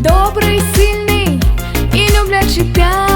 добрий, сильний і люблячий п'ять.